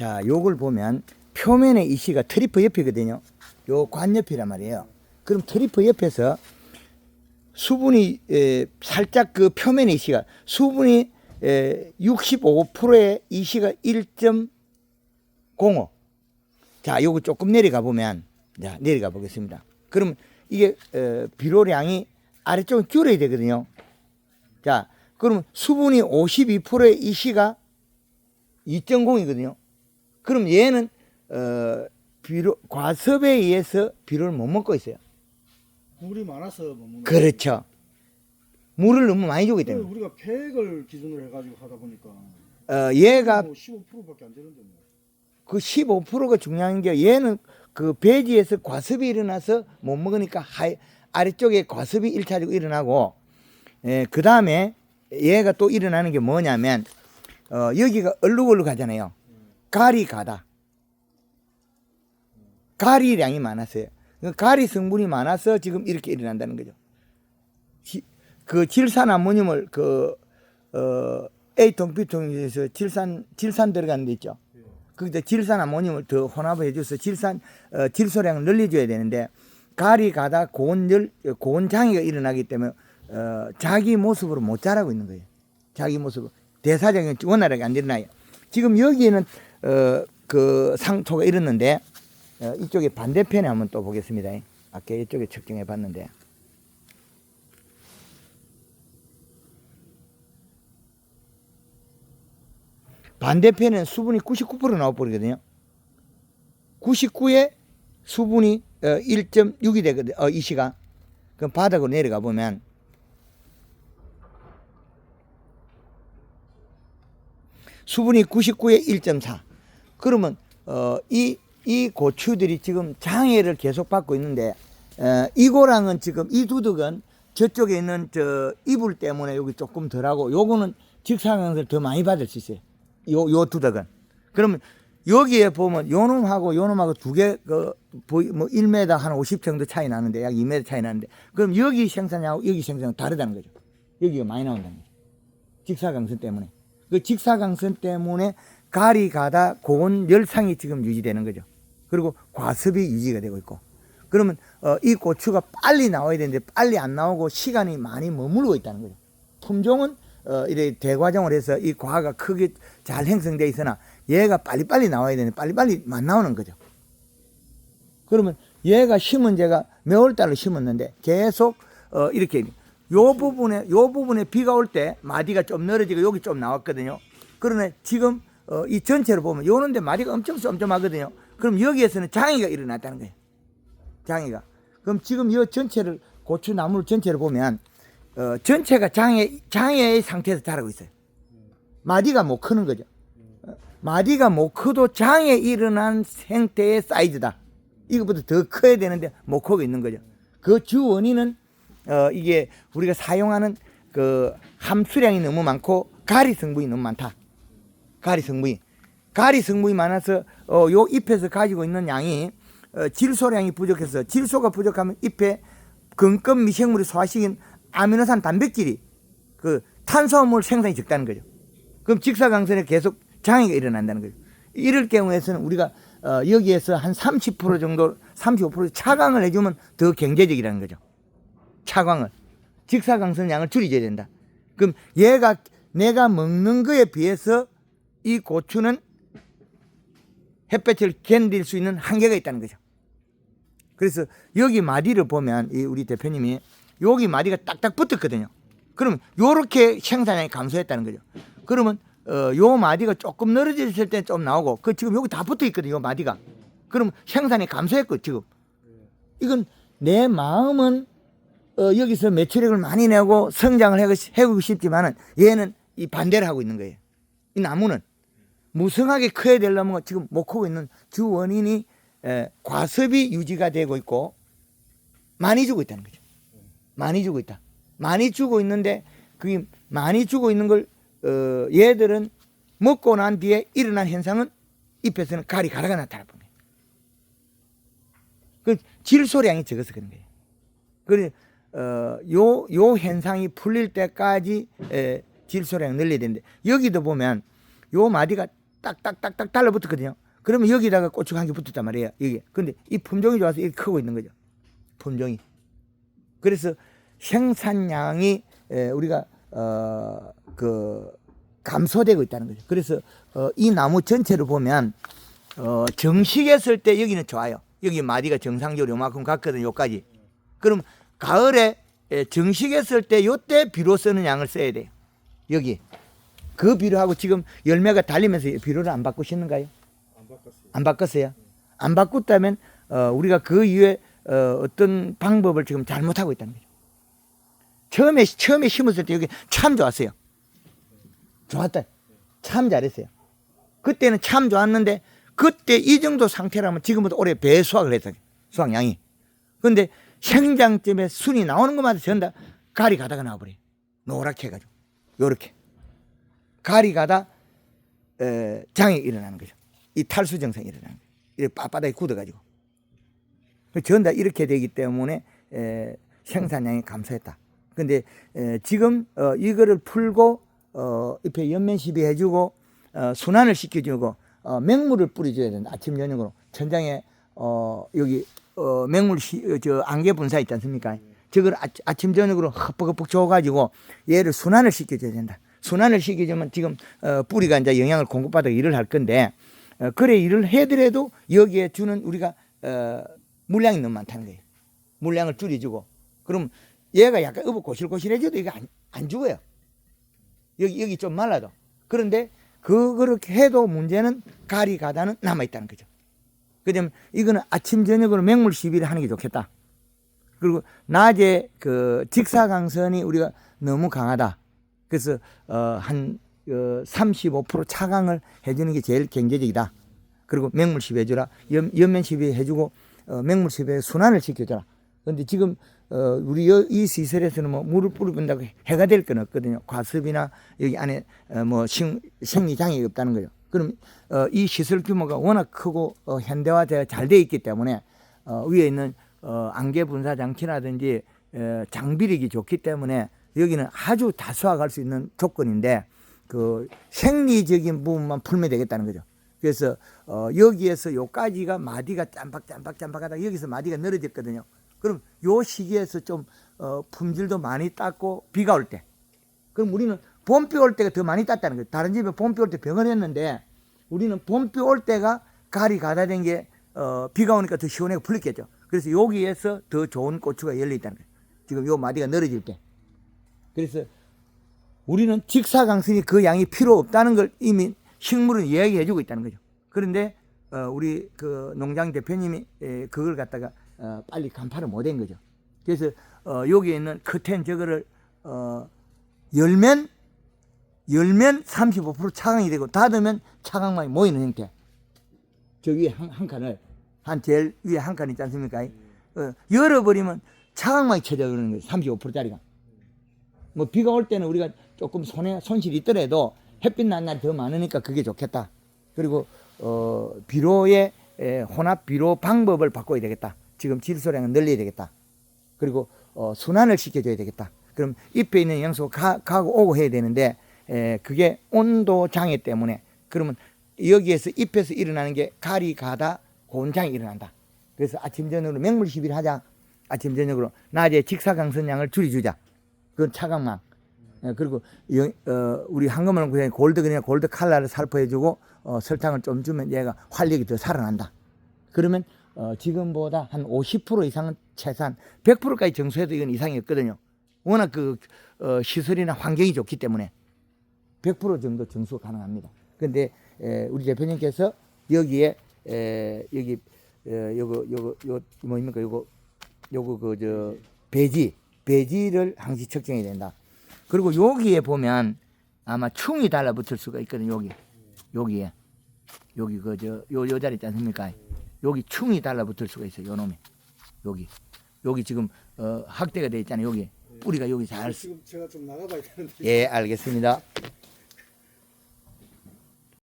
자, 요걸 보면 표면의 이시가 트리프 옆이거든요. 요 관 옆이란 말이에요. 그럼 트리프 옆에서 수분이 에, 살짝 그 표면의 이시가 수분이 에, 65%의 이시가 1.05. 자, 요거 조금 내려가 보면 자, 내려가 보겠습니다. 그러면 이게 어, 비료량이 아래쪽은 줄어야 되거든요. 자, 그러면 수분이 52%의 이시가 2.0이거든요. 그럼 얘는 어, 비료 과습에 의해서 비료를 못 먹고 있어요. 물이 많아서 못 먹는 그렇죠. 물을 너무 많이 주기 거예요. 때문에. 우리가 폐액을 기준으로 해가지고 하다 보니까 어, 얘가 뭐 15%밖에 안 되는데 뭐. 그 15%가 중요한 게 얘는 그 배지에서 과습이 일어나서 못 먹으니까 하, 아래쪽에 과습이 일차적으로 일어나고 예, 그 다음에 얘가 또 일어나는 게 뭐냐면 어, 여기가 얼룩얼룩하잖아요. 가리 가다. 가리량이 많았어요. 그 가리 성분이 많아서 지금 이렇게 일어난다는 거죠. 지- 그 질산 아모늄을 그 어, A통 B통에서 질산 질산 들어가는 데 있죠. 거기다 질산 아모늄을 더 혼합을 해줘서 질산 어, 질소량을 늘려줘야 되는데 가리 가다 고온열 고온 장애가 일어나기 때문에 어, 자기 모습으로 못 자라고 있는 거예요. 자기 모습 대사량이 원활하게 안 일어나요. 지금 여기에는 어, 그 상토가 이렇는데 어, 이쪽에 반대편에 한번 또 보겠습니다. 아까 이쪽에 측정해 봤는데 반대편은 수분이 99% 나와버리거든요. 99에 수분이 어, 1.6이 되거든요. 어, 이 시간. 그럼 바닥으로 내려가 보면 수분이 99에 1.4. 그러면 어, 이, 이 고추들이 지금 장애를 계속 받고 있는데 어, 이고랑은 지금 이 두둑은 저쪽에 있는 저 이불 때문에 여기 조금 덜하고 요거는 직사광선을 더 많이 받을 수 있어요. 요, 요 두덕은. 그러면 여기에 보면 요 놈하고 요 놈하고 두 개, 그, 뭐 1m 한 50 정도 차이 나는데, 약 2m 차이 나는데, 그럼 여기 생산하고 여기 생산은 다르다는 거죠. 여기가 많이 나온다는 거죠. 직사광선 때문에. 그 직사광선 때문에 가리 가다 고온 열상이 지금 유지되는 거죠. 그리고 과습이 유지가 되고 있고. 그러면 어, 이 고추가 빨리 나와야 되는데 빨리 안 나오고 시간이 많이 머물고 있다는 거죠. 품종은 어, 이래 대과정을 해서 이 과가 크게 잘 형성돼 있으나 얘가 빨리빨리 나와야 되는데 빨리빨리 안 나오는 거죠. 그러면 얘가 심은 제가 몇월 달로 심었는데 계속 어, 이렇게 요 부분에 요 부분에 비가 올 때 마디가 좀 늘어지고 여기 좀 나왔거든요. 그러나 지금 어, 이 전체를 보면 요런데 마디가 엄청 쫌쫌하거든요. 그럼 여기에서는 장애가 일어났다는 거예요. 장애가. 그럼 지금 이 전체를 고추 나물 전체를 보면 어, 전체가 장애 장애의 상태에서 자라고 있어요. 마디가 못 크는 거죠. 어, 마디가 못 커도 장애 일어난 생태의 사이즈다. 이것보다 더 커야 되는데 못 크고 있는 거죠. 그 주 원인은 어, 이게 우리가 사용하는 그 함수량이 너무 많고 가리 성분이 너무 많다. 가리 성분이 가리 성분이 많아서 어, 요 잎에서 가지고 있는 양이 어, 질소량이 부족해서 질소가 부족하면 잎에 근권 미생물이 소화시킨 아미노산 단백질이 그 탄수화물 생산이 적다는 거죠. 그럼 직사광선에 계속 장애가 일어난다는 거죠. 이럴 경우에서는 우리가 어, 여기에서 한 30% 정도, 35% 차광을 해주면 더 경제적이라는 거죠. 차광을. 직사광선 양을 줄여줘야 된다. 그럼 얘가 내가 먹는 거에 비해서 이 고추는 햇볕을 견딜 수 있는 한계가 있다는 거죠. 그래서 여기 마디를 보면 이 우리 대표님이 여기 마디가 딱딱 붙었거든요. 그러면 요렇게 생산량이 감소했다는 거죠. 그러면 어, 요 마디가 조금 늘어졌을 때 좀 나오고 그 지금 여기 다 붙어 있거든요. 요 마디가. 그럼 생산이 감소했고 지금 이건 내 마음은 어, 여기서 매출액을 많이 내고 성장을 해고 싶지만은 얘는 이 반대를 하고 있는 거예요. 이 나무는 무성하게 커야 되려면 지금 못 크고 있는 주 원인이 에, 과습이 유지가 되고 있고 많이 주고 있다는 거죠. 많이 주고 있다. 많이 주고 있는데 그게 많이 주고 있는 걸 어, 얘들은 먹고 난 뒤에 일어난 현상은 잎에서는 가리 가라가 나타나 보네. 그 질소량이 적어서 그런 거예요. 그래 어, 요, 요 현상이 풀릴 때까지 에, 질소량 늘려야 되는데 여기도 보면 요 마디가 딱딱딱딱 달라붙었거든요. 그러면 여기다가 고추가 한 개 붙었단 말이에요. 여기. 근데 이 품종이 좋아서 이렇게 크고 있는 거죠. 품종이. 그래서 생산량이 에, 우리가 어 그 감소되고 있다는 거죠. 그래서 어, 이 나무 전체를 보면 어, 정식했을 때 여기는 좋아요. 여기 마디가 정상적으로 요만큼 갔거든요. 요까지. 그럼 가을에 에, 정식했을 때 요때 비료 쓰는 양을 써야 돼요. 여기. 그 비료하고 지금 열매가 달리면서 비료를 안 바꾸시는가요? 안 바꿨어요. 안 바꿨어요. 안 바꿨다면 어, 우리가 그 이후에 어, 어떤 방법을 지금 잘못하고 있다는 거죠. 처음에 처음에 심었을 때 여기 참 좋았어요. 좋았다. 참 잘했어요. 그때는 참 좋았는데 그때 이 정도 상태라면 지금보다 올해 배 수확을 했어요. 수확량이. 근데 생장점에 순이 나오는 것마다 전다 가리 가다가 나와버려요. 노랗게 해가지고 요렇게 가리 가다 에, 장이 일어나는 거죠. 이 탈수 증상이 일어나는 거예요. 이렇게 빳빳하게 굳어가지고. 전 다 이렇게 되기 때문에 에, 생산량이 감소했다. 근데 에, 지금 어, 이거를 풀고 어, 잎에 연면 시비 해주고 어, 순환을 시켜주고 어, 맹물을 뿌려줘야 된다. 아침 저녁으로 천장에 어, 여기 어, 맹물 시, 어, 저 안개 분사 있지 않습니까? 저걸 아, 아침 저녁으로 헛뻑헛뻑 줘가지고 얘를 순환을 시켜줘야 된다. 순환을 시켜주면 지금 어, 뿌리가 이제 영양을 공급받아 일을 할 건데 어, 그래 일을 해더라도 여기에 주는 우리가 어, 물량이 너무 많다는 거예요. 물량을 줄여주고 그럼 얘가 약간 어버 고실고실해져도 이거 안, 안 죽어요. 여기 여기 좀 말라도 그런데 그렇게 해도 문제는 가리 가다는 남아 있다는 거죠. 그러면 이거는 아침 저녁으로 맹물 시비를 하는 게 좋겠다. 그리고 낮에 그 직사광선이 우리가 너무 강하다. 그래서 어한 어, 35% 차강을 해주는 게 제일 경제적이다. 그리고 맹물 시비 해주라. 연, 연면 시비 해주고 어, 맹물 시비에 순환을 시켜줘라. 그런데 지금 어, 우리 여, 이 시설에서는 뭐 물을 뿌려본다고 해가 될 건 없거든요. 과습이나 여기 안에 어, 뭐 식, 생리장애 없다는 거죠. 그럼 어, 이 시설 규모가 워낙 크고 어, 현대화되어 잘 돼 있기 때문에 어, 위에 있는 어, 안개 분사 장치라든지 에, 장비력이 좋기 때문에 여기는 아주 다수화할 수 있는 조건인데 그 생리적인 부분만 풀면 되겠다는 거죠. 그래서 어, 여기에서 요까지가 마디가 짬박짬박짬박하다 여기서 마디가 늘어졌거든요. 그럼 요 시기에서 좀 어, 품질도 많이 땄고 비가 올 때. 그럼 우리는 봄비 올 때가 더 많이 땄다는 거예요. 다른 집에 봄비 올 때 병을 했는데 우리는 봄비 올 때가 가리 가다 된 게 어, 비가 오니까 더 시원하게 풀렸겠죠. 그래서 여기에서 더 좋은 고추가 열려 있다는 거예요. 지금 요 마디가 늘어질 때. 그래서 우리는 직사광선이 그 양이 필요 없다는 걸 이미 식물은 이야기해 주고 있다는 거죠. 그런데 어, 우리 그 농장 대표님이 에, 그걸 갖다가 어, 빨리 간파를 못 한 거죠. 그래서 어, 여기에 있는 커튼 저거를 어, 열면 열면 35% 차강이 되고 닫으면 차강만이 모이는 형태. 저 위에 한, 한 칸을 한 제일 위에 한 칸 있지 않습니까? 어, 열어버리면 차강만이 쳐져 그러는 거예요. 35%짜리가. 뭐 비가 올 때는 우리가 조금 손해 손실이 있더라도 햇빛 난 날이 더 많으니까 그게 좋겠다. 그리고 어 비료의 에, 혼합 비료 방법을 바꿔야 되겠다. 지금 질소량을 늘려야 되겠다. 그리고 어 순환을 시켜줘야 되겠다. 그럼 잎에 있는 영소가 가, 가고 오고 해야 되는데 에, 그게 온도 장애 때문에 그러면 여기에서 잎에서 일어나는 게 가리 가다 곤장이 일어난다. 그래서 아침 저녁으로 맹물 시비를 하자. 아침 저녁으로 낮에 직사광선량을 줄여주자. 그건 차광망. 예, 그리고 여- 어, 우리 황금을 그냥 골드 그냥 골드 칼라를 살포해주고 어, 설탕을 좀 주면 얘가 활력이 더 살아난다. 그러면 어, 지금보다 한 50% 이상은 최소한 100%까지 정수해도 이건 이상이 없거든요. 워낙 그 어, 시설이나 환경이 좋기 때문에 100% 정도 정수 가능합니다. 근데 에, 우리 대표님께서 여기에 에, 여기 에, 요거 요거 요 뭐입니까 요거 요거 그 저 배지 배지를 항시 측정해야 된다. 그리고 여기에 보면 아마 충이 달라붙을 수가 있거든요. 여기 여기에 여기 그저요요 자리 있지 않습니까? 여기 충이 달라붙을 수가 있어요. 요 놈에 여기 여기 지금 어, 확대가 돼 있잖아요. 여기 뿌리가 여기 잘. 지금 제가 좀 나가봐야 되는데. 예, 알겠습니다.